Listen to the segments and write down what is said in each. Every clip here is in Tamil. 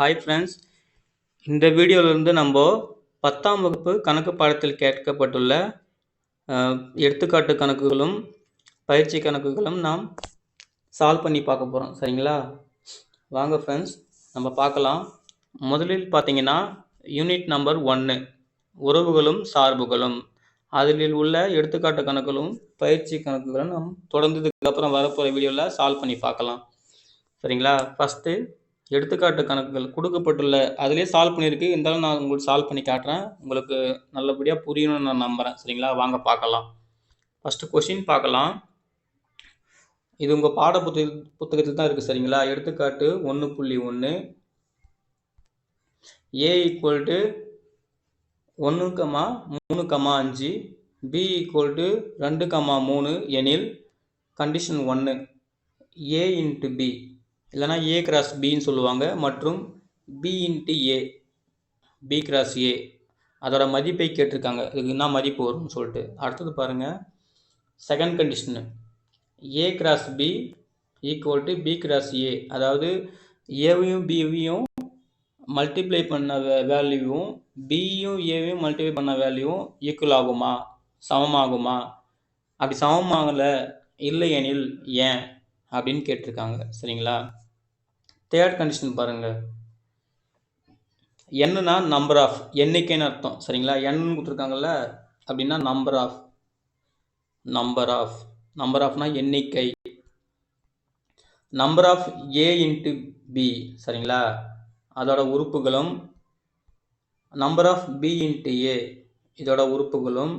ஹாய் ஃப்ரெண்ட்ஸ் இந்த வீடியோவிலிருந்து நம்ம பத்தாம் வகுப்பு கணக்கு பாடத்தில் கேட்கப்பட்டுள்ள எடுத்துக்காட்டு கணக்குகளும் பயிற்சி கணக்குகளும் நாம் சால்வ் பண்ணி பார்க்க போகிறோம் சரிங்களா? வாங்க ஃப்ரெண்ட்ஸ் நம்ம பார்க்கலாம். முதலில் பார்த்தீங்கன்னா யூனிட் நம்பர் ஒன்று உறவுகளும் சார்புகளும். அதில் உள்ள எடுத்துக்காட்டு கணக்குகளும் பயிற்சி கணக்குகளும் நாம் தொடர்ந்ததுக்கப்புறம் வரப்போகிற வீடியோவில் சால்வ் பண்ணி பார்க்கலாம். சரிங்களா? ஃபஸ்ட்டு எடுத்துக்காட்டு கணக்குகள் கொடுக்கப்பட்டுள்ள அதிலே சால்வ் பண்ணியிருக்கு. இருந்தாலும் நான் உங்களுக்கு சால்வ் பண்ணி காட்டுறேன். உங்களுக்கு நல்லபடியாக புரியணும்னு நான் நம்புகிறேன் சரிங்களா? வாங்க பார்க்கலாம். ஃபஸ்ட்டு கொஷின் பார்க்கலாம். இது உங்கள் பாட புத்தக புத்தகத்தில் தான் இருக்குது சரிங்களா? எடுத்துக்காட்டு ஒன்று புள்ளி ஒன்று ஏ ஈக்குவல் டு ஒன்று கமா மூணு கமா அஞ்சு. பி ஈக்குவல் டு ரெண்டு கமா மூணு எனில் கண்டிஷன் ஒன்று ஏ இன்ட்டு பி இல்லைனா ஏ கிராஸ் பின்னு சொல்லுவாங்க. மற்றும் B into A B cross A அதோட மதிப்பை கேட்டிருக்காங்க. இதுக்கு என்ன மதிப்பு வரும்னு சொல்லிட்டு. அடுத்தது பாருங்கள் second condition A cross B equal to B cross A அதாவது ஏவையும் பிவையும் மல்டிப்ளை பண்ண வே வேல்யூவும் பியும் ஏவையும் மல்டிப்ளை பண்ண வேல்யூவும் ஈக்குவல் ஆகுமா? சமமாகுமா? அப்படி சமமாகலை இல்லை எனில் ஏன்? அப்படின்னு கேட்டிருக்காங்க. சரிங்களா? தேர்ட் கண்டிஷன் பாருங்கள் என்னன்னா நம்பர் ஆஃப் எண்ணிக்கைன்னு அர்த்தம். சரிங்களா? எண்ணு கொடுத்துருக்காங்கல்ல? அப்படின்னா number of number of number ஆஃப்னா எண்ணிக்கை. Number of A into B சரிங்களா? அதோட உறுப்புகளும் number of B into A இதோட உறுப்புகளும்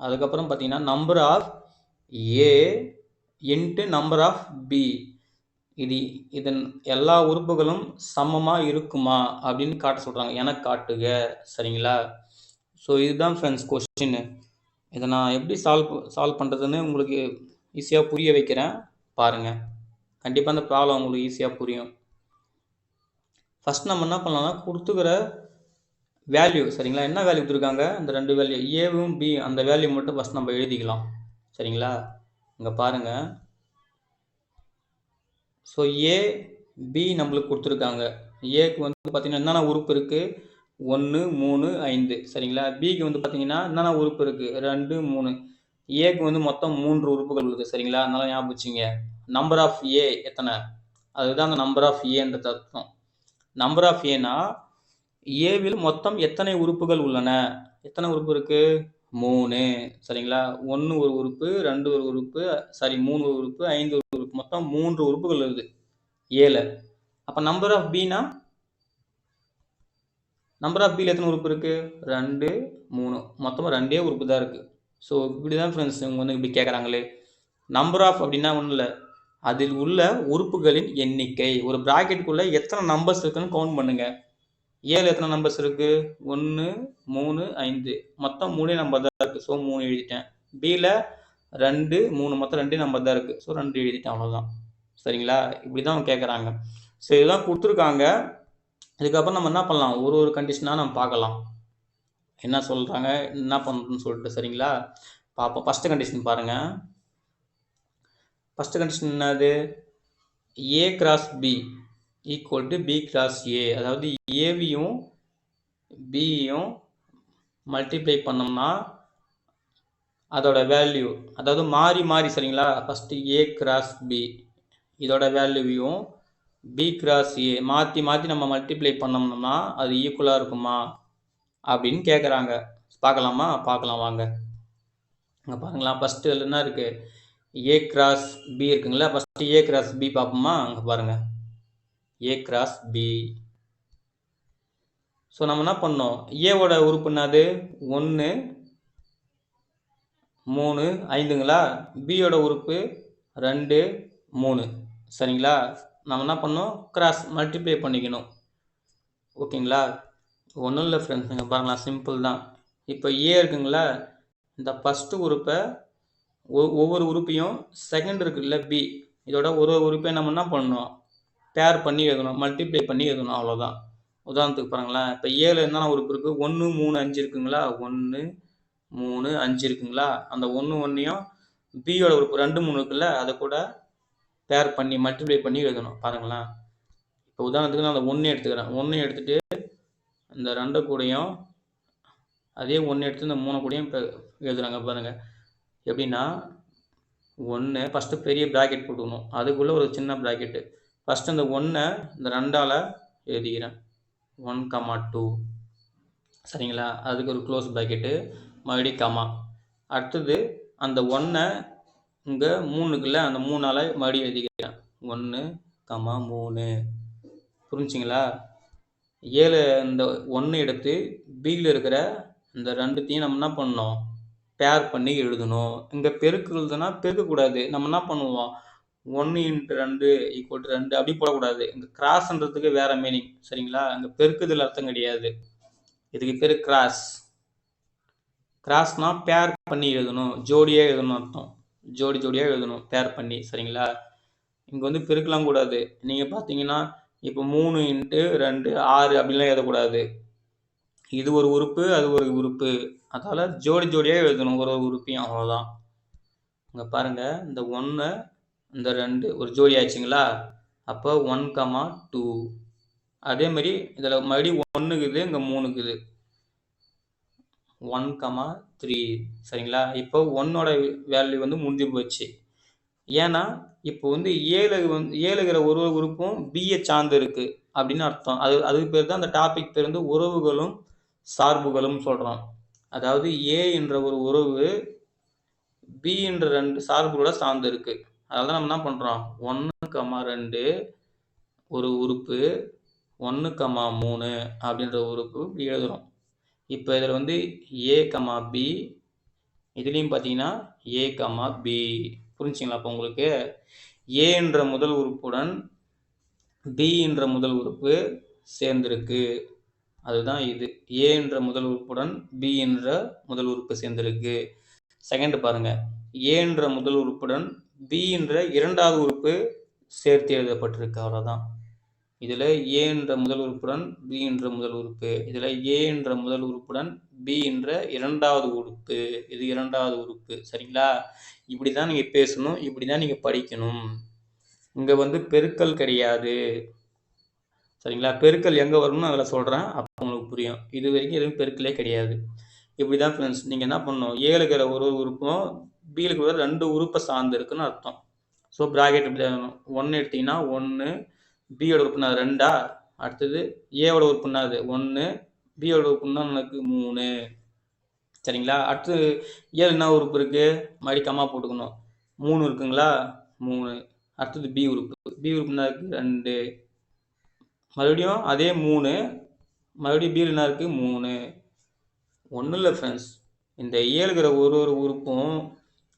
அதுக்கப்புறம் பார்த்தீங்கன்னா number of A into number of B இது இதன் எல்லா உறுப்புகளும் சமமாக இருக்குமா? அப்படின்னு காட்ட சொல்கிறாங்க என காட்டுக. சரிங்களா? ஸோ இதுதான் ஃப்ரெண்ட்ஸ் கொஸ்டின் இதை நான் எப்படி சால்வ் சால்வ் பண்ணுறதுன்னு உங்களுக்கு ஈஸியாக புரிய வைக்கிறேன். பாருங்கள் கண்டிப்பாக அந்த ப்ராப்ளம் உங்களுக்கு ஈஸியாக புரியும். ஃபஸ்ட் நம்ம என்ன பண்ணலாம்னா கொடுத்துக்கிற வேல்யூ சரிங்களா? என்ன வேல்யூ கொடுத்துருக்காங்க? இந்த ரெண்டு வேல்யூ ஏவும் பி அந்த வேல்யூ மட்டும் ஃபஸ்ட் நம்ம எழுதிக்கலாம். சரிங்களா? இங்கே பாருங்கள் ஸோ ஏ பி நம்மளுக்கு கொடுத்துருக்காங்க. ஏக்கு வந்து பார்த்தீங்கன்னா என்னென்ன உறுப்பு இருக்குது ஒன்று மூணு ஐந்து. சரிங்களா? பிக்கு வந்து பார்த்தீங்கன்னா என்னென்ன உறுப்பு இருக்குது ரெண்டு மூணு. ஏக்கு வந்து மொத்தம் மூன்று உறுப்புகள் இருக்குது சரிங்களா? அதனால் ஞாபகம் வச்சுங்க நம்பர் ஆஃப் ஏ எத்தனை? அதுதான் அந்த நம்பர் ஆஃப் ஏன்ற அர்த்தம் நம்பர் ஆஃப் ஏனா ஏவில் மொத்தம் எத்தனை உறுப்புகள் உள்ளன? எத்தனை உறுப்பு இருக்குது மூணு. சரிங்களா? ஒன்று ஒரு உறுப்பு ரெண்டு ஒரு உறுப்பு சாரி மூணு ஒரு உறுப்பு ஐந்து ஒரு உறுப்பு. மொத்தம் மூன்று உறுப்புகள் இருக்குது ஏழு. அப்போ நம்பர் ஆஃப் பினா நம்பர் ஆஃப் பியில் எத்தனை உறுப்பு இருக்குது ரெண்டு மூணு. மொத்தமாக ரெண்டே உறுப்பு தான் இருக்குது ஸோ இப்படி தான் ஃப்ரெண்ட்ஸ் இவங்க வந்து இப்படி கேட்குறாங்களே நம்பர் ஆஃப் அப்படின்னா ஒன்றும் இல்லை. அதில் உள்ள உறுப்புகளின் எண்ணிக்கை. ஒரு ப்ராக்கெட்டுக்குள்ளே எத்தனை நம்பர்ஸ் இருக்குன்னு கவுண்ட் பண்ணுங்கள் ஏழு எத்தனை நம்பர்ஸ் இருக்குது ஒன்று மூணு ஐந்து. மொத்தம் மூணே நம்பர் தான் இருக்குது ஸோ மூணு எழுதிட்டேன். பியில் ரெண்டு மூணு மொத்தம் ரெண்டே நம்பர் தான் இருக்குது ஸோ ரெண்டு எழுதிட்டேன். அவ்வளோதான் சரிங்களா? இப்படி தான் அவங்க கேட்குறாங்க ஸோ இதெல்லாம் கொடுத்துருக்காங்க. இதுக்கப்புறம் நம்ம என்ன பண்ணலாம்? ஒரு ஒரு கண்டிஷனாக நம்ம பார்க்கலாம். என்ன சொல்கிறாங்க என்ன பண்ணுறதுன்னு சொல்லிட்டு சரிங்களா? பார்ப்போம். ஃபஸ்ட்டு கண்டிஷன் பாருங்கள் ஃபஸ்ட்டு கண்டிஷன் என்னது? A cross B equal to B cross A அதாவது ஏவியும் பியும் மல்டிப்ளை பண்ணோம்னா அதோட வேல்யூ அதாவது மாறி மாறி சரிங்களா? ஃபஸ்ட்டு ஏ கிராஸ் பி இதோட வேல்யூவையும் பி கிராஸ் ஏ மாற்றி மாற்றி நம்ம மல்டிப்ளை பண்ணோம்னா அது ஈக்குவலாக இருக்குமா? அப்படின்னு கேட்குறாங்க பார்க்கலாமா? பார்க்கலாம் வாங்க. இங்கே பாருங்களா ஃபஸ்ட்டு என்ன இருக்குது ஏ கிராஸ் பி இருக்குங்களா? ஃபஸ்ட்டு ஏ கிராஸ் பி பார்ப்போமா? அங்கே பாருங்கள் ஏ கிராஸ் பி ஸோ நம்ம என்ன பண்ணோம்? ஏவோட உறுப்பு என்னது? ஒன்று மூணு ஐந்துங்களா? பியோட உறுப்பு ரெண்டு மூணு. சரிங்களா? நம்ம என்ன பண்ணோம்? கிராஸ் மல்டிப்ளை பண்ணிக்கணும். ஓகேங்களா? ஒன்றும் இல்லை ஃப்ரெண்ட்ஸுங்க பாருங்களா சிம்பிள் தான். இப்போ ஏ இருக்குங்களா? இந்த ஃபஸ்ட்டு உறுப்பை ஒ- ஒவ்வொரு உறுப்பையும் செகண்ட் இருக்குல்ல பி இதோட ஒரு ஒரு உறுப்பையும் நம்ம என்ன பண்ணணும்? பேர் பண்ணி எழுதணும் மல்டிப்ளை பண்ணி எழுதணும் அவ்வளோதான் உதாரணத்துக்கு பாருங்களேன் இப்போ ஏழு இருந்தாலும் உறுப்பு இருக்குது ஒன்று மூணு அஞ்சு இருக்குங்களா? ஒன்று மூணு அஞ்சு இருக்குங்களா? அந்த ஒன்று ஒன்றையும் பியோட உறுப்பு ரெண்டு மூணு இருக்குல்ல அதை கூட பேர் பண்ணி மல்டிப்ளை பண்ணி எழுதணும். பாருங்களேன். இப்போ உதாரணத்துக்கு நான் அந்த ஒன்று எடுத்துக்கிறேன். ஒன்று எடுத்துகிட்டு இந்த ரெண்டு கூடையும் அதே ஒன்று எடுத்து இந்த மூணு கூடையும் இப்போ எழுதுறாங்க பாருங்கள் எப்படின்னா ஒன்று ஃபஸ்ட்டு பெரிய ப்ராக்கெட் போட்டுக்கணும். அதுக்குள்ளே ஒரு சின்ன ப்ராக்கெட்டு ஃபஸ்ட் இந்த ஒன்றை இந்த ரெண்டால் எழுதிக்கிறேன். ஒன் கமா டூ சரிங்களா? அதுக்கு ஒரு க்ளோஸ் ப்ராக்கெட்டு மறுபடியும் கமா அடுத்தது அந்த ஒன்றை இங்கே மூணுக்குள்ள அந்த மூணால் மறுபடியும் எழுதிக்கிறேன். ஒன்று கமா மூணு. புரிஞ்சுங்களா? ஏழு இந்த ஒன்று எடுத்து பியில் இருக்கிற இந்த ரெண்டுத்தையும் நம்ம என்ன பண்ணோம் பேர் பண்ணி எழுதணும். இங்கே பெருக்கு எழுதுனா பெருக்கக்கூடாது. நம்ம என்ன பண்ணுவோம்? ஒன்று இன்ட்டு ரெண்டு ஈக்குவல் டு ரெண்டு அப்படி போடக்கூடாது. இந்த கிராஸ்ன்றதுக்கு வேற மீனிங் சரிங்களா? அங்கே பெருக்குதல் அர்த்தம் கிடையாது. இதுக்கு பேர் கிராஸ் கிராஸ்னால் பேர் பண்ணி எழுதணும். ஜோடியாக எழுதணும் அர்த்தம். ஜோடி ஜோடியாக எழுதணும். பேர் பண்ணி. சரிங்களா? இங்கே வந்து பெருக்கலாம் கூடாது. நீங்கள் பார்த்தீங்கன்னா இப்போ மூணு இன்ட்டு ரெண்டு ஆறு அப்படிலாம் எழுதக்கூடாது. இது ஒரு உறுப்பு அது ஒரு உறுப்பு. அதால் ஜோடி ஜோடியாக எழுதணும். ஒரு ஒரு உறுப்பையும். அவ்வளோதான் இங்கே பாருங்கள் இந்த ஒன்று இந்த ரெண்டு ஒரு ஜோடி ஆச்சுங்களா அப்போ ஒன் கமா டூ அதே மாதிரி இதில் மறுபடியும் ஒன்றுக்குது இங்கே மூணுக்குது ஒன் கமா த்ரீ சரிங்களா? இப்போ ஒன்னோட வேல்யூ வந்து முடிஞ்சு போச்சு. ஏன்னா இப்போ வந்து ஏழு வந்து ஏழுகிற ஒரு ஒரு உறுப்பும் பிஏ சார்ந்து இருக்குது அப்படின்னு அர்த்தம். அது அதுக்கு பேர் தான் அந்த டாபிக் பேர் வந்து உறவுகளும் சார்புகளும் சொல்கிறோம் அதாவது ஏ என்ற ஒரு உறவு பி என்ற ரெண்டு சார்புகளோட சார்ந்து இருக்குது அதனால தான் நம்ம என்ன பண்ணுறோம் ஒன்று கமா ரெண்டு ஒரு உறுப்பு ஒன்று கமா மூணு அப்படின்ற உறுப்பு இப்படி எழுதுகிறோம் இப்போ இதில் வந்து ஏ கமா பி இதுலேயும் பார்த்தீங்கன்னா ஏ கமா பி புரிஞ்சுங்களா அப்போ உங்களுக்கு? ஏ என்ற முதல் உறுப்புடன் பி என்ற முதல் உறுப்பு சேர்ந்திருக்கு. அதுதான் இது. ஏ என்ற முதல் உறுப்புடன் பி என்ற முதல் உறுப்பு சேர்ந்திருக்கு. செகண்ட் பாருங்க. ஏ என்ற முதல் உறுப்புடன் பி என்ற இரண்டாவது உறுப்பு சேர்த்து எழுதப்பட்டிருக்கு அவ்வளோதான் இதில் ஏ என்ற முதல் உறுப்புடன் பி என்ற முதல் உறுப்பு இதில் ஏ என்ற முதல் உறுப்புடன் பி என்ற இரண்டாவது உறுப்பு இது இரண்டாவது உறுப்பு சரிங்களா? இப்படி தான் நீங்கள் பேசணும் இப்படி தான் நீங்கள் படிக்கணும். இங்கே வந்து பெருக்கல் கிடையாது சரிங்களா? பெருக்கல் எங்கே வரும்னு அதில் சொல்கிறேன் அப்போ உங்களுக்கு புரியும். இது வரைக்கும் எதுவும் பெருக்கலே கிடையாது. இப்படி தான் ஃப்ரெண்ட்ஸ் நீங்கள் என்ன பண்ணணும்? ஏழுக்கிற ஒரு உறுப்பும் பியில் ரெண்டு உறுப்பை சார்ந்து இருக்குன்னு அர்த்தம். ஸோ ப்ராக்கெட் இப்படி ஒன்று எடுத்திங்கன்னா ஒன்று பியோட உறுப்புனா ரெண்டா? அடுத்தது ஏவோட உறுப்புனா அது? ஒன்று பியோட உறுப்புனா எனக்கு மூணு. சரிங்களா? அடுத்து ஏழு என்ன உறுப்பு இருக்குது மறுபடியும் கம்மா போட்டுக்கணும். மூணு இருக்குங்களா? மூணு. அடுத்தது பி உறுப்பு. பி உறுப்புனா இருக்குது ரெண்டு. மறுபடியும் அதே மூணு. மறுபடியும் பியில் என்ன இருக்குது மூணு. ஒன்றும் இல்லை ஃப்ரெண்ட்ஸ் இந்த ஏழுகிற ஒரு ஒரு உறுப்பும்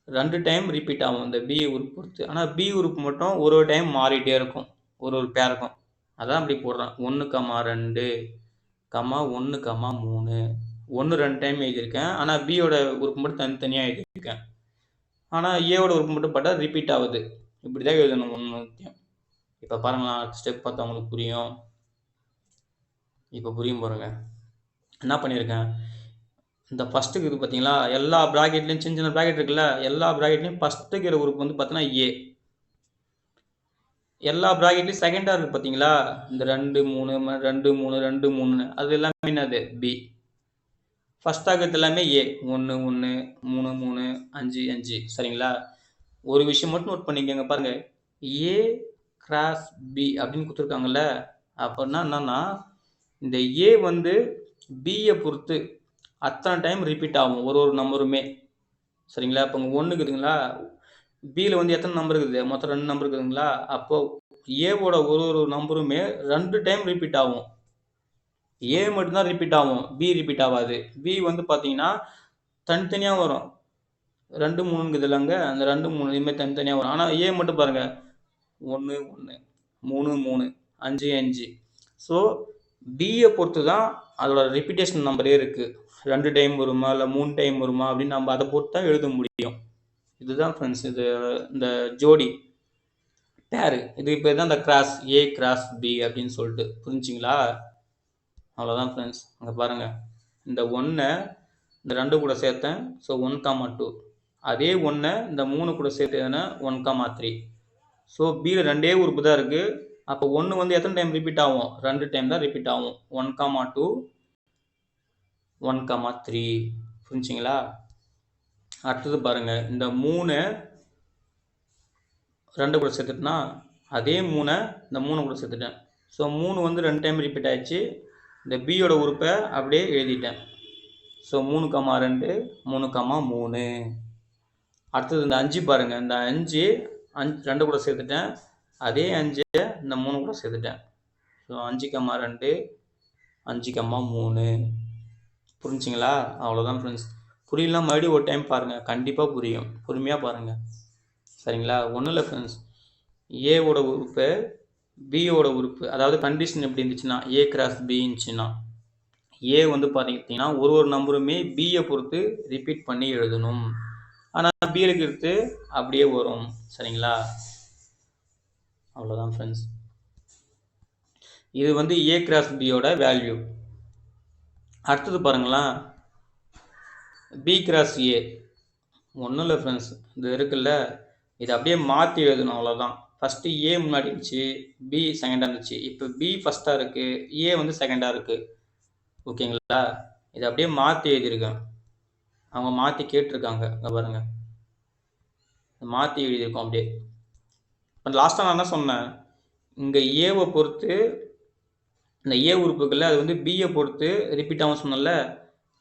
ரெண்டு டைம் ரிப்பீட் ஆகும். இந்த பி உறுப்பு பொறுத்து. ஆனால் பி உறுப்பு மட்டும் ஒரு ஒரு டைம் மாறிட்டே இருக்கும். ஒரு ஒரு பேருக்கும் அதான் அப்படி போடுறான். ஒன்று கம்மா ரெண்டு கம்மா ஒன்று கம்மா மூணு. ஒன்று ரெண்டு டைம் எழுதியிருக்கேன். ஆனால் பியோட உறுப்பு மட்டும் தனித்தனியாக எழுதியிருக்கேன். ஆனால் ஏவோட உறுப்பு மட்டும் பார்த்தா ரிப்பீட் ஆகுது. இப்படி தான் எழுதணும் ஒன்று இப்போ பாருங்களா ஸ்டெப் பார்த்தா உங்களுக்கு புரியும். இப்போ புரியும் பாருங்க. என்ன பண்ணியிருக்கேன்? இந்த ஃபஸ்ட்டு இருக்குது பார்த்தீங்களா? எல்லா ப்ராக்கெட்லேயும் சின்ன சின்ன ப்ராக்கெட் இருக்குல்ல எல்லா ப்ராக்கெட்லேயும் ஃபஸ்ட்டுக்கு இருக்கிற குரூப் வந்து பார்த்தீங்கன்னா ஏ எல்லா ப்ராக்கெட்லேயும் செகண்டாக இருக்குது பார்த்தீங்களா? இந்த ரெண்டு மூணு ரெண்டு மூணு ரெண்டு மூணு அது எல்லாமே என்னது? பி ஃபஸ்ட் ஆகிறது எல்லாமே ஏ ஒன்று ஒன்று மூணு மூணு அஞ்சு அஞ்சு. சரிங்களா? ஒரு விஷயம் மட்டும் நோட் பண்ணிக்கோங்க பாருங்கள் ஏ கிராஸ் பி அப்படின்னு கொடுத்துருக்காங்கல்ல அப்படின்னா என்னன்னா இந்த ஏ வந்து பியை பொறுத்து அத்தனை டைம் ரிப்பீட் ஆகும் ஒரு ஒரு நம்பருமே சரிங்களா? இப்போ உங்கள் ஒன்று இருக்குதுங்களா? பியில் வந்து எத்தனை நம்பர் இருக்குது? மொத்தம் ரெண்டு நம்பர் இருக்குதுங்களா? அப்போது ஏவோட ஒரு ஒரு நம்பருமே ரெண்டு டைம் ரிப்பீட் ஆகும். ஏ மட்டும்தான் ரிப்பீட் ஆகும். பி ரிப்பீட் ஆகாது. பி வந்து பார்த்தீங்கன்னா தனித்தனியாக வரும். ரெண்டு மூணுங்குது இல்லைங்க? அந்த ரெண்டு மூணு இதுமாதிரி தனித்தனியாக வரும். ஆனால் ஏ மட்டும் பாருங்கள் ஒன்று ஒன்று மூணு மூணு அஞ்சு அஞ்சு. ஸோ பியை பொறுத்து தான் அதோட ரிப்பீட்டேஷன் நம்பரே இருக்குது ரெண்டு டைம் வருமா இல்லை மூணு டைம் வருமா அப்படின்னு நம்ம அதை பொறுத்து தான் எழுத முடியும். இதுதான் ஃப்ரெண்ட்ஸ் இது இந்த ஜோடி. பேரு. இது இப்போ தான் இந்த கிராஸ் ஏ கிராஸ் பி அப்படின்னு சொல்லிட்டு. புரிஞ்சிங்களா? அவ்வளோதான் ஃப்ரெண்ட்ஸ் அங்கே பாருங்கள் இந்த ஒன்றை இந்த ரெண்டு கூட சேர்த்தேன். ஸோ ஒன் காமா டூ அதே ஒன்றை இந்த மூணு கூட சேர்த்ததுன்னா ஒன் காமா த்ரீ ஸோ பியில் ரெண்டே உறுப்பு தான் இருக்குது அப்போ ஒன்று வந்து எத்தனை டைம் ரிப்பீட் ஆகும்? ரெண்டு டைம் தான் ரிப்பீட் ஆகும். One comma two one comma three புரிஞ்சிங்களா? அடுத்தது பாருங்கள் இந்த மூணு ரெண்டு கூட சேர்த்துட்டேன்னா அதே மூணை இந்த மூணு கூட சேர்த்துட்டேன். ஸோ மூணு வந்து ரெண்டு டைம் ரிப்பீட் ஆயிடுச்சு. இந்த பியோட உறுப்பை அப்படியே எழுதிட்டேன். ஸோ மூணு கம்மா ரெண்டு மூணு கம்மா மூணு. அடுத்தது இந்த அஞ்சு பாருங்கள் இந்த அஞ்சு அஞ்சு ரெண்டு கூட சேர்த்துட்டேன். அதே அஞ்சு இந்த மூணு கூட சேர்த்துட்டேன். ஸோ அஞ்சு கம்மா ரெண்டு அஞ்சு கம்மா மூணு. புரிஞ்சுங்களா? அவ்வளோதான் ஃப்ரெண்ட்ஸ் புரியலாம் மறுபடியும் ஒரு டைம் பாருங்கள் கண்டிப்பாக புரியும். பொறுமையாக பாருங்கள் சரிங்களா? ஒன்றும் இல்லை ஃப்ரெண்ட்ஸ் ஏவோட உறுப்பு பியோட உறுப்பு அதாவது கண்டிஷன் எப்படி இருந்துச்சுன்னா ஏ கிராஸ் பி இருந்துச்சுன்னா ஏ வந்து பார்த்தீங்கன்னா ஒரு ஒரு நம்பருமே பியை பொறுத்து ரிப்பீட் பண்ணி எழுதணும். ஆனால் பியில் எடுத்து அப்படியே வரும். சரிங்களா? அவ்வளோதான் ஃப்ரெண்ட்ஸ் இது வந்து ஏ கிராஸ் பியோட வேல்யூ அடுத்தது பாருங்களேன். பி கிராஸ் ஏ ஒன்றும் இல்லை ஃப்ரெண்ட்ஸ் இது இருக்குல்ல. இது அப்படியே மாற்றி எழுதணும் அவ்வளோதான் ஃபஸ்ட்டு ஏ முன்னாடி இருந்துச்சு பி செகண்டாக இருந்துச்சு. இப்போ பி ஃபஸ்ட்டாக இருக்குது ஏ வந்து செகண்டாக இருக்குது ஓகேங்களா? இதை அப்படியே மாற்றி எழுதியிருக்கேன் அவங்க மாற்றி கேட்டிருக்காங்க அங்கே பாருங்கள் மாற்றி எழுதியிருக்கோம் அப்படியே. இப்போ லாஸ்ட்டாக நான் என்ன சொன்னேன்? இங்கே ஏவை பொறுத்து இந்த ஏ உறுப்புகளில் அது வந்து பியை பொறுத்து ரிப்பீட் ஆகும் சொன்னல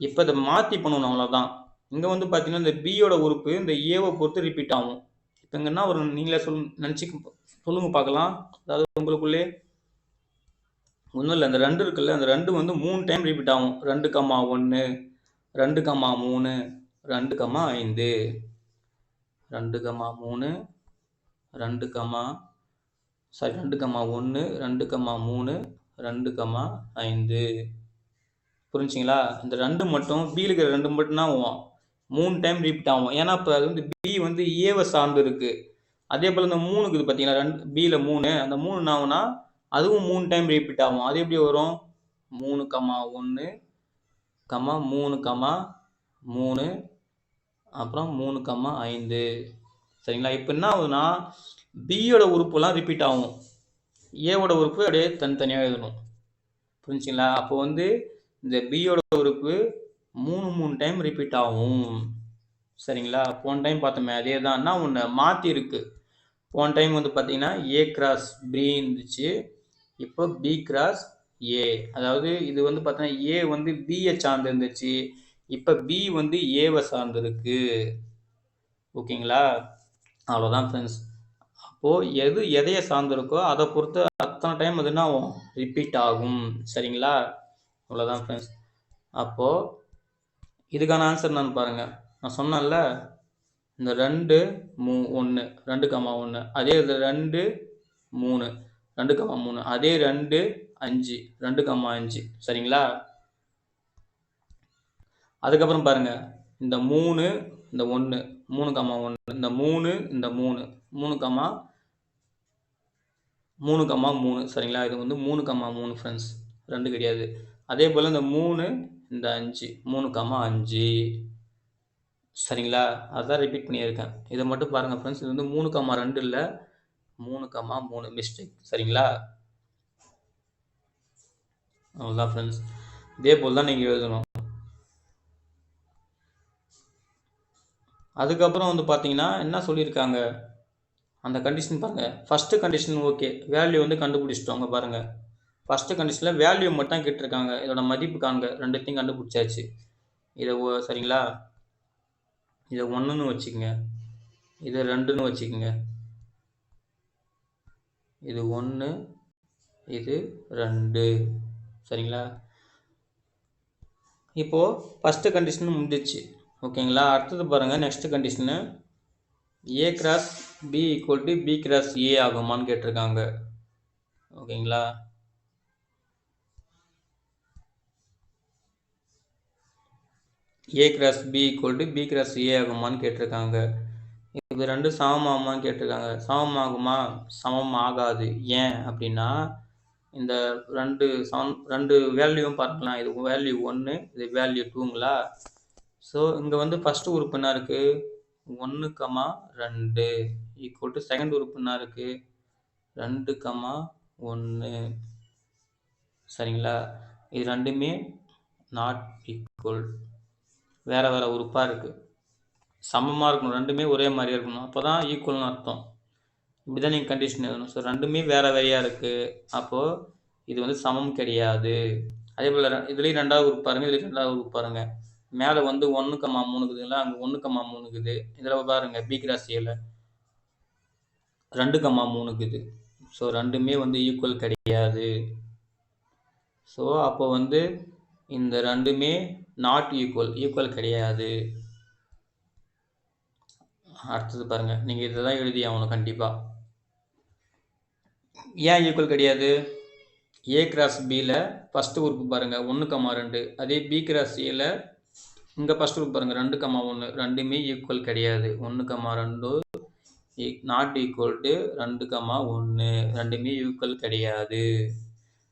இப்போ இதை மாற்றி பண்ணணும் அவ்வளோதான் இங்கே வந்து பார்த்தீங்கன்னா இந்த பியோட உறுப்பு இந்த ஏவை பொறுத்து ரிப்பீட் ஆகும். இப்போ இங்கன்னா ஒரு நீங்களே சொல் நினச்சி சொல்லுங்க பார்க்கலாம். அதாவது உங்களுக்குள்ளே ஒன்றும் இல்லை. அந்த ரெண்டு இருக்குல்ல அந்த ரெண்டு வந்து மூணு டைம் ரிப்பீட் ஆகும். ரெண்டு கம்மா ஒன்று ரெண்டு கம்மா மூணு ரெண்டு கம்மா ஐந்து. ரெண்டு கம்மா மூணு ரெண்டு கம்மா சாரி ரெண்டு கம்மா ஒன்று ரெண்டு கம்மா மூணு ரெண்டு கம்மா ஐந்து. புரிஞ்சுங்களா? இந்த ரெண்டு மட்டும் பியில் இருக்கிற ரெண்டு மட்டும்தான் ஆகும் மூணு டைம் ரிப்பீட் ஆகும். ஏன்னா இப்போ அது வந்து பி வந்து ஏவை சார்ந்து இருக்குது அதே போல் இந்த மூணுக்கு இது பார்த்தீங்கன்னா ரெண்டு பியில் மூணு அந்த மூணு என்ன ஆகும்னா அதுவும் மூணு டைம் ரிப்பீட் ஆகும். அது எப்படி வரும்? மூணு கமா ஒன்று கமா மூணு கமா மூணு அப்புறம் மூணு கமா ஐந்து. சரிங்களா? இப்போ என்ன ஆகுதுன்னா பியோட உறுப்புலாம் ரிப்பீட் ஆகும். ஏவோட உறுப்பு அப்படியே தனித்தனியாக எழுதணும். புரிஞ்சுங்களா? அப்போ வந்து இந்த பியோட உறுப்பு மூணு மூணு டைம் ரிப்பீட் ஆகும். சரிங்களா? போன டைம் பார்த்தோமே அதே தான். ஒன்று மாற்றி இருக்குது போன டைம் வந்து பார்த்தீங்கன்னா ஏ கிராஸ் பி இருந்துச்சு. இப்போ பி கிராஸ் ஏ அதாவது இது வந்து பார்த்தீங்கன்னா ஏ வந்து பியை சார்ந்து இருந்துச்சு. இப்போ பி வந்து ஏவை சார்ந்திருக்கு ஓகேங்களா? அவ்வளோதான் ஃப்ரெண்ட்ஸ் அப்போது எது எதையை சார்ந்திருக்கோ அதை பொறுத்து அத்தனை டைம் அது என்ன ஆகும். ரிப்பீட் ஆகும் சரிங்களா? அவ்வளோதான் ஃப்ரெண்ட்ஸ் அப்போது இதுக்கான ஆன்சர் நான் பாருங்கள் நான் சொன்னேன்ல இந்த ரெண்டு மூ ஒன்று ரெண்டு கம்மா ஒன்று அதே இது ரெண்டு மூணு ரெண்டு கம்மா மூணு அதே ரெண்டு அஞ்சு ரெண்டு கம்மா அஞ்சு. சரிங்களா? அதுக்கப்புறம் பாருங்கள் இந்த மூணு இந்த ஒன்று மூணு கம்மா ஒன்று இந்த மூணு இந்த மூணு மூணு கம்மா மூணு கம்மா மூணு சரிங்களா? இது வந்து மூணு கம்மா மூணு ஃப்ரெண்ட்ஸ் ரெண்டு கிடையாது. அதே போல் இந்த மூணு இந்த அஞ்சு மூணு கம்மா அஞ்சு. சரிங்களா? அதான் ரிப்பீட் பண்ணியிருக்கேன். இதை மட்டும் பாருங்கள் ஃப்ரெண்ட்ஸ் இது வந்து மூணு கம்மா ரெண்டு இல்லை மூணு கம்மா மூணு மிஸ்டேக் சரிங்களா? அவ்வளோதான் ஃப்ரெண்ட்ஸ் இதே போல் தான் நீங்கள் எழுதணும். அதுக்கப்புறம் வந்து பார்த்தீங்கன்னா என்ன சொல்லியிருக்காங்க? அந்த கண்டிஷன் பாருங்கள் ஃபஸ்ட்டு கண்டிஷன் ஓகே வேல்யூ வந்து கண்டுபிடிச்சிட்டோங்க பாருங்கள் ஃபஸ்ட்டு கண்டிஷனில் வேல்யூ மட்டும் கேட்டிருக்காங்க. இதோட மதிப்பு காண்க. ரெண்டுத்தையும் கண்டுபிடிச்சாச்சு. இதை ஓ சரிங்களா? இதை ஒன்றுன்னு வச்சுக்கோங்க. இதை ரெண்டுன்னு வச்சுக்கோங்க. இது ஒன்று இது ரெண்டு. சரிங்களா? இப்போது ஃபஸ்ட்டு கண்டிஷன் முடிஞ்சிச்சு. ஓகேங்களா அடுத்தது பாருங்கள் next condition A cross B equal to B cross A ஆகுமான்னு கேட்டிருக்காங்க. ஓகேங்களா? A cross B equal to B cross A ஆகுமான்னு கேட்டிருக்காங்க. இது ரெண்டு சமமாகுமான்னு கேட்டிருக்காங்க. சமமாகுமா? சமம் ஆகாது. ஏன் அப்படின்னா இந்த ரெண்டு சமம் ரெண்டு வேல்யூவும் பார்க்கலாம். இது வேல்யூ ஒன்று இது வேல்யூ டூங்களா ஸோ இங்கே வந்து ஃபஸ்ட்டு உறுப்பு என்ன இருக்குது ஒன்று கமா ரெண்டு. ஈக்குவல் டு செகண்ட் உறுப்பு என்ன இருக்குது ரெண்டு கமா ஒன்று சரிங்களா? இது ரெண்டுமே நாட் ஈக்குவல் வேறு வேறு உறுப்பாக இருக்குது சமமாக இருக்கணும். ரெண்டுமே ஒரே மாதிரியாக இருக்கணும். அப்போ தான் ஈக்குவல்னு அர்த்தம். இப்படி தான் நீங்கள் கண்டிஷன் எழுதணும். ஸோ ரெண்டுமே வேறு வேறையாக இருக்குது அப்போது இது வந்து சமம் கிடையாது. அதே போல் இதுலேயும் ரெண்டாவது உறுப்பு பாருங்கள் இதுலேயும் ரெண்டாவது உறுப்பு பாருங்கள் மேலே வந்து ஒன்று கம்மா மூணுக்குதுங்களா? அங்கே ஒன்று கம்மா மூணுக்குது. இதில் பாருங்கள் பி கிராஸ் ஏல ரெண்டு கம்மா மூணுக்குது ஸோ ரெண்டுமே வந்து ஈக்குவல் கிடையாது. ஸோ அப்போ வந்து இந்த ரெண்டுமே நாட் ஈக்குவல் ஈக்குவல் கிடையாது. அடுத்தது பாருங்கள் நீங்கள் இதை தான் எழுதி ஆகணும் கண்டிப்பாக ஏன் ஈக்குவல் கிடையாது? ஏ கிராஸ் பியில் ஃபஸ்ட்டு உறுப்பு பாருங்கள் ஒன்று கம்மா ரெண்டு. அதே பி கிராஸ் ஏல இங்கே ஃபஸ்ட் உறுப்பு பாருங்கள் ரெண்டு கம்மா ஒன்று ரெண்டுமே ஈக்குவல் கிடையாது. ஒன்று கம்மா ரெண்டு நாட் ஈக்குவல் டு ரெண்டு கம்மா ஒன்று ரெண்டுமே ஈக்குவல் கிடையாது.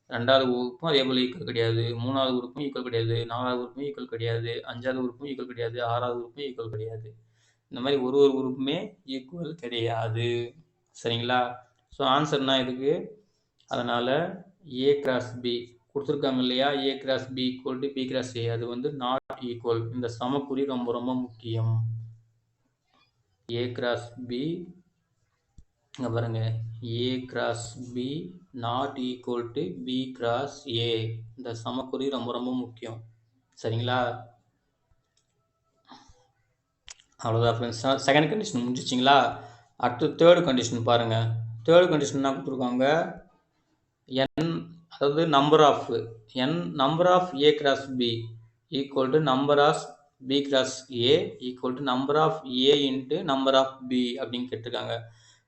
ரெண்டாவது உறுப்பும் அதே போல் ஈக்குவல் கிடையாது. மூணாவது உறுப்பும் ஈக்குவல் கிடையாது. நாலாவது உறுப்பும் ஈக்குவல் கிடையாது. அஞ்சாவது உறுப்பும் ஈக்குவல் கிடையாது. ஆறாவது உறுப்பும் ஈக்குவல் கிடையாது. இந்த மாதிரி ஒரு ஒரு உறுப்புமே ஈக்குவல் கிடையாது. சரிங்களா? ஸோ ஆன்சர்னா இதுக்கு அதனால் ஏ கிராஸ் பி கொடுத்துருக்காங்க இல்லையா? A cross B equal to B cross A அது வந்து நாட் ஈக்குவல் இந்த சமக்குறி ரொம்ப ரொம்ப முக்கியம். ஏ கிராஸ் பி இங்கே பாருங்க. A cross B not equal to B cross A இந்த சமக்குறி ரொம்ப ரொம்ப முக்கியம். சரிங்களா? அவ்வளோதான் ஃப்ரெண்ட்ஸ் செகண்ட் கண்டிஷன் முடிச்சிச்சிங்களா அடுத்து தேர்டு கண்டிஷன் பாருங்கள் தேர்டு கண்டிஷன் என்ன கொடுத்துருக்காங்க? என் அதாவது number of N number of A cross B equal to number of B cross A equal to number of A into number of B அப்படின்னு கேட்டிருக்காங்க.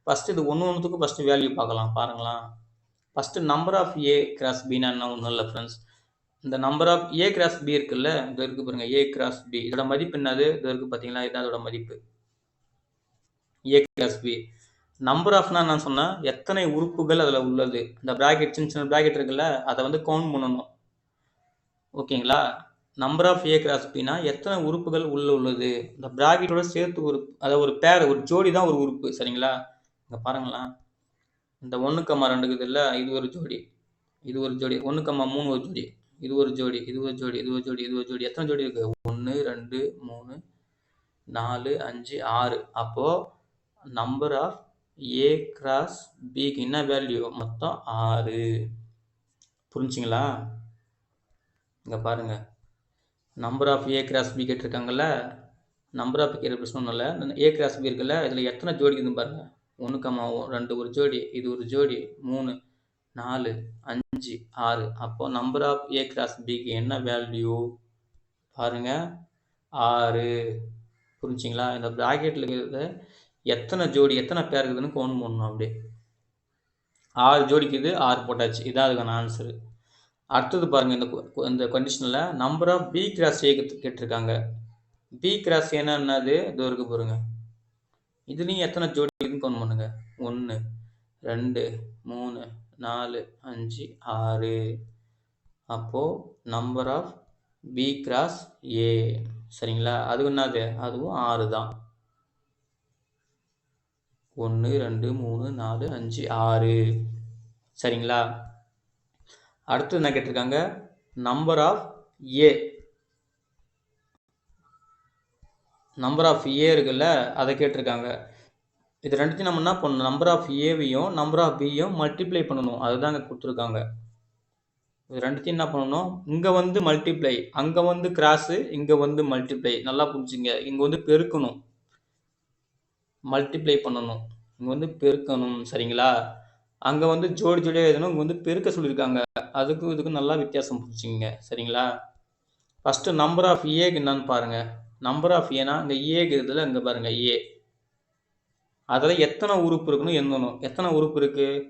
ஃபஸ்ட்டு இது ஒன்று ஒன்றுத்துக்கும் ஃபஸ்ட்டு வேல்யூ பார்க்கலாம் பாருங்களா first number of A cross பின்னா என்ன? ஒன்றும் இல்லை ஃப்ரெண்ட்ஸ் இந்த number of A cross B இருக்குல்ல இது இருக்குது பாருங்கள் ஏ கிராஸ் பி இதோட மதிப்பு என்னது? இது இருக்குது பார்த்தீங்களா இதுதான் அதோட மதிப்பு. ஏ கிராஸ் பி நம்பர் ஆஃப்னா நான் சொன்னால் எத்தனை உறுப்புகள் அதில் உள்ளது? இந்த ப்ராக்கெட் சின்ன சின்ன ப்ராக்கெட் இருக்குல்ல அதை வந்து கவுண்ட் பண்ணணும். ஓகேங்களா நம்பர் ஆஃப் ஏ கிராஸ் பினா எத்தனை உறுப்புகள் உள்ளே உள்ளது? இந்த ப்ராக்கெட்டோட சேர்த்து உறுப்பு அதாவது ஒரு பேர் ஒரு ஜோடி தான் ஒரு உறுப்பு சரிங்களா? இங்கே பாருங்களேன் இந்த ஒன்று கம்மா ரெண்டுக்குது இல்லை இது ஒரு ஜோடி இது ஒரு ஜோடி ஒன்று கம்மா மூணு ஒரு ஜோடி இது ஒரு ஜோடி இது ஒரு ஜோடி இது ஒரு ஜோடி இது ஒரு ஜோடி. எத்தனை ஜோடி இருக்குது ஒன்று ரெண்டு மூணு நாலு அஞ்சு ஆறு. அப்போது நம்பர் ஆஃப் ஏ கிராஸ் பிக்கு என்ன வேல்யூ மொத்தம் ஆறு. புரிஞ்சுங்களா? இங்கே பாருங்கள் number of A cross B கேட்டிருக்காங்கல்ல number of K பிரச்சனை இல்லை ஏ கிராஸ் பி இருக்குல்ல இதில் எத்தனை ஜோடி இருக்குதுன்னு பாருங்கள் ஒன்று கம்மா ரெண்டு ஒரு ஜோடி இது ஒரு ஜோடி மூணு நாலு அஞ்சு ஆறு. அப்போ நம்பர் ஆஃப் ஏ கிராஸ் பிக்கு என்ன வேல்யூ பாருங்கள் ஆறு. புரிஞ்சிங்களா? இந்த ப்ராக்கெட்டில் இருக்கிறத எத்தனை ஜோடி எத்தனை பேர் இருக்குதுன்னு கவுண்ட் பண்ணணும் அப்படியே. ஆறு ஜோடிக்கு இது ஆறு போட்டாச்சு. இதான் அதுக்கான ஆன்சரு அடுத்தது பாருங்கள் இந்த இந்த கண்டிஷனில் number of B cross A கேட்டிருக்காங்க. பி கிராஸ் ஏன்னா என்னது? இது இருக்கு பாருங்க. இதுலேயும் எத்தனை ஜோடி இருக்குன்னு கவுண்ட் பண்ணுங்க. ஒன்று ரெண்டு மூணு நாலு அஞ்சு ஆறு. அப்போது number of B cross A சரிங்களா? அது என்னது? அதுவும் ஆறு தான். ஒன்று ரெண்டு மூணு நாலு அஞ்சு ஆறு. சரிங்களா? அடுத்து என்ன கேட்டிருக்காங்க? Number of A number of A இருக்குல்ல அதை கேட்டிருக்காங்க. இது ரெண்டுத்தையும் நம்ம என்ன பண்ணணும்? நம்பர் ஆஃப் ஏவையும் நம்பர் ஆஃப் பியும் மல்டிப்ளை பண்ணணும். அதுதான் அங்கே கொடுத்துருக்காங்க. இது ரெண்டுத்தையும் என்ன பண்ணணும்? இங்கே வந்து மல்டிப்ளை அங்கே வந்து கிராஸு இங்கே வந்து மல்டிப்ளை நல்லா புரிஞ்சுங்க. இங்கே வந்து பெருக்கணும். மல்டிப்ளை பண்ணணும். இங்கே வந்து பெருக்கணும். சரிங்களா? அங்கே வந்து ஜோடி ஜோடியாக எழுதணும். இங்கே வந்து பெருக்க சொல்லியிருக்காங்க. அதுக்கும் இதுக்கும் நல்லா வித்தியாசம் பிடிச்சிங்க சரிங்களா? ஃபஸ்ட்டு நம்பர் ஆஃப் ஏக்கு என்னன்னு பாருங்கள் நம்பர் ஆஃப் ஏனா இங்கே ஏங்கிறதுல இங்கே பாருங்கள் ஏ அதில் எத்தனை உறுப்பு இருக்குன்னு எண்ணணும் எத்தனை உறுப்பு இருக்குது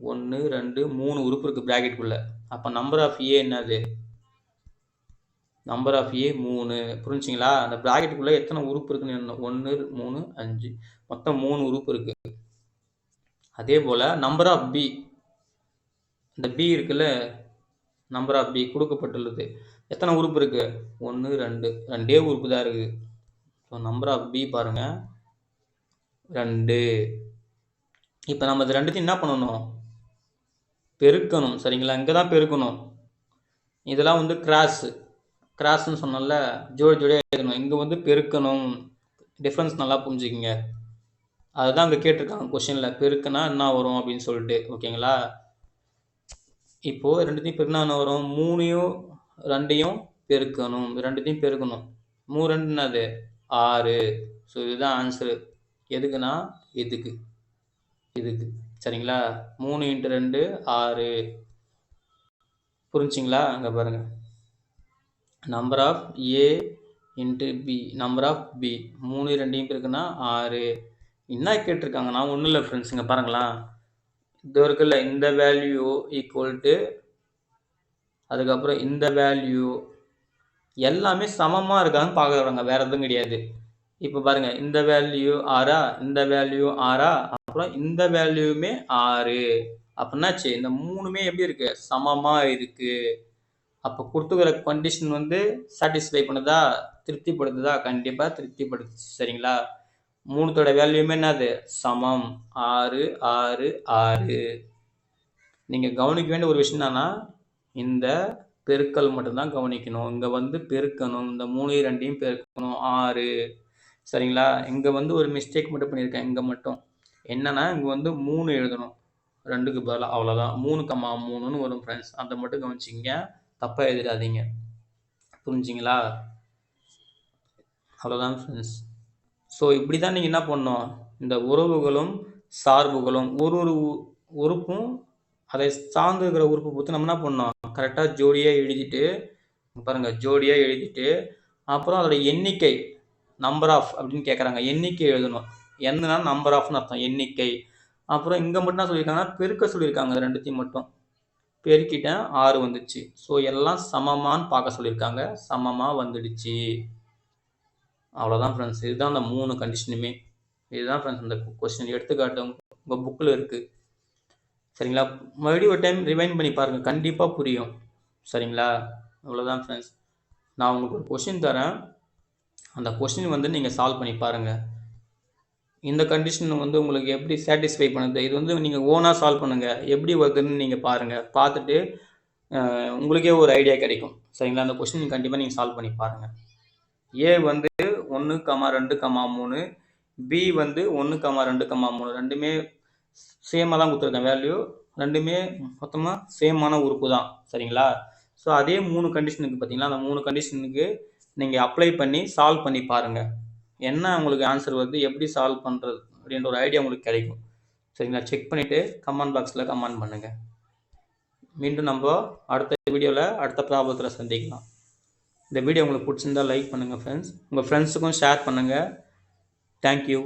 ஒன்று ரெண்டு மூணு உறுப்பு இருக்குது ப்ராக்கெட்டுக்குள்ளே அப்போ நம்பர் ஆஃப் ஏ என்னது? நம்பர் ஆஃப் ஏ மூணு. புரிஞ்சிங்களா? அந்த ப்ராக்கெட்டுக்குள்ளே எத்தனை உறுப்பு இருக்குன்னு எண்ணணும் ஒன்று மூணு அஞ்சு. மொத்தம் மூணு உறுப்பு இருக்குது அதே போல் நம்பர் ஆஃப் பி இந்த பி இருக்குல்ல நம்பர் ஆஃப் பி கொடுக்கப்பட்டுள்ளது. எத்தனை உறுப்பு இருக்குது ஒன்று ரெண்டு. ரெண்டே உறுப்பு தான் இருக்குது. ஸோ நம்பர் ஆஃப் பி பாருங்கள் ரெண்டு. இப்போ நம்ம இது ரெண்டுத்தையும் என்ன பண்ணணும்? பெருக்கணும். சரிங்களா? இங்கே தான் பெருக்கணும். இதெல்லாம் வந்து கிராஸு கிராஸ்ன்னு சொன்னால ஜோடி ஜோடியாக எழுதணும். இங்கே வந்து பெருக்கணும். டிஃப்ரென்ஸ் நல்லா புரிஞ்சுக்கிங்க. அதுதான் அங்கே கேட்டிருக்காங்க கொஷினில் பெருக்குனா என்ன வரும் அப்படின்னு சொல்லிட்டு ஓகேங்களா? இப்போது ரெண்டுத்தையும் பெருக்கினா என்ன வரும்? மூணையும் ரெண்டையும் பெருக்கணும். ரெண்டுத்தையும் பெருக்கணும். மூணு ரெண்டு என்னது? ஆறு. ஸோ இதுதான் ஆன்சரு எதுக்குன்னா? இதுக்கு. இதுக்கு. சரிங்களா? மூணு இன்ட்டு ரெண்டு ஆறு. புரிஞ்சிங்களா? அங்கே பாருங்கள் number of A into B number of B மூணு ரெண்டையும் இருக்குன்னா ஆறு. என்ன கேட்டிருக்காங்க. நான் ஒன்றும் இல்லை ஃப்ரெண்ட்ஸ் இங்கே பாருங்களா. இது இருக்குல்ல இந்த வேல்யூ ஈக்குவல் டு அதுக்கப்புறம் இந்த வேல்யூ எல்லாமே சமமாக இருக்கான்னு பார்க்குறாங்க வேறு எதுவும் கிடையாது. இப்போ பாருங்கள் இந்த வேல்யூ ஆறா? இந்த வேல்யூ ஆறா? அப்புறம் இந்த வேல்யூமே ஆறு. அப்படின்னாச்சு இந்த மூணுமே எப்படி இருக்கு? சமமாக இருக்கு. அப்போ கொடுத்துக்கிற கண்டிஷன் வந்து சாட்டிஸ்ஃபை பண்ணுதா? திருப்திப்படுத்துதா? கண்டிப்பாக திருப்திப்படுத்துச்சு. சரிங்களா? மூணுத்தோட வேல்யூமே என்னது? சமம். ஆறு ஆறு ஆறு. நீங்கள் கவனிக்க வேண்டிய ஒரு விஷயம் என்னன்னா இந்த பெருக்கல் மட்டும்தான் கவனிக்கணும். இங்கே வந்து பெருக்கணும். இந்த மூணு ரெண்டையும் பெருக்கணும். ஆறு. சரிங்களா? இங்கே வந்து ஒரு மிஸ்டேக் மட்டும் பண்ணியிருக்கேன். இங்கே மட்டும். என்னன்னா இங்கே வந்து மூணு எழுதணும். ரெண்டுக்கு பதிலாக அவ்வளோதான் மூணு கம்மா மூணுன்னு வரும் ஃப்ரெண்ட்ஸ் அதை மட்டும் கவனிச்சிங்க. தப்பாக எழுதிடாதீங்க. புரிஞ்சிங்களா? அவ்வளோதான் ஃப்ரெண்ட்ஸ் ஸோ இப்படி தான் நீங்கள் என்ன பண்ணணும்? இந்த உறவுகளும் சார்புகளும் ஒரு ஒரு உறுப்பும் அதை சார்ந்து இருக்கிற உறுப்பு பொறுத்து நம்ம என்ன பண்ணோம் கரெக்டாக ஜோடியாக எழுதிட்டு பாருங்கள் ஜோடியாக எழுதிட்டு அப்புறம் அதோட எண்ணிக்கை நம்பர் ஆஃப் அப்படின்னு கேட்குறாங்க எண்ணிக்கை எழுதணும். என்னன்னா நம்பர் ஆஃப்னு அர்த்தம். எண்ணிக்கை. அப்புறம் இங்கே மட்டும் என்ன சொல்லியிருக்காங்கன்னா பெருக்க சொல்லியிருக்காங்க ரெண்டுத்தையும் மட்டும். பெருக்கிட்டேன் ஆறு வந்துச்சு. ஸோ எல்லாம் சமமானு பார்க்க சொல்லியிருக்காங்க சமமாக வந்துடுச்சு. அவ்வளோதான் ஃப்ரெண்ட்ஸ் இதுதான் அந்த மூணு கண்டிஷனுமே இதுதான் ஃப்ரெண்ட்ஸ் அந்த கொஸ்டின் எடுத்துக்காட்டு உங்கள் புக்கில் இருக்குது சரிங்களா? மறுபடியும் ஒரு டைம் ரிவைண்ட் பண்ணி பாருங்கள் கண்டிப்பாக புரியும். சரிங்களா? அவ்வளோதான் ஃப்ரெண்ட்ஸ் நான் உங்களுக்கு ஒரு கொஷின் தரேன். அந்த கொஷின் வந்து நீங்கள் சால்வ் பண்ணி பாருங்கள் இந்த கண்டிஷன் வந்து உங்களுக்கு எப்படி சாட்டிஸ்ஃபை பண்ணுது? இது வந்து நீங்கள் ஓனாக சால்வ் பண்ணுங்கள் எப்படி வருதுன்னு நீங்கள் பாருங்கள் பார்த்துட்டு உங்களுக்கே ஒரு ஐடியா கிடைக்கும். சரிங்களா? அந்த கொஷின் கண்டிப்பாக நீங்கள் சால்வ் பண்ணி பாருங்கள் ஏ வந்து ஒன்று கமா ரெண்டு கமா மூணு பி வந்து ஒன்று கமா ரெண்டு கமா மூணு. ரெண்டுமே சேமாக தான் கொடுத்துருக்கேன் வேல்யூ ரெண்டுமே மொத்தமாக சேமான உறுப்பு தான். சரிங்களா? ஸோ அதே மூணு கண்டிஷனுக்கு பார்த்தீங்களா அந்த மூணு கண்டிஷனுக்கு நீங்கள் அப்ளை பண்ணி சால்வ் பண்ணி பாருங்கள் என்ன உங்களுக்கு ஆன்சர் வருது? எப்படி சால்வ் பண்ணுறது அப்படின்ற ஒரு ஐடியா உங்களுக்கு கிடைக்கும். சரிங்களா? செக் பண்ணிவிட்டு கமெண்ட் பாக்ஸில் கமெண்ட் பண்ணுங்கள் மீண்டும் நம்ம அடுத்த வீடியோவில் அடுத்த ப்ராப்ளத்தில் சந்திக்கலாம். இந்த வீடியோ உங்களுக்கு பிடிச்சிருந்தா லைக் பண்ணுங்கள் ஃப்ரெண்ட்ஸ் உங்கள் ஃப்ரெண்ட்ஸுக்கும் ஷேர் பண்ணுங்கள் தேங்க்யூ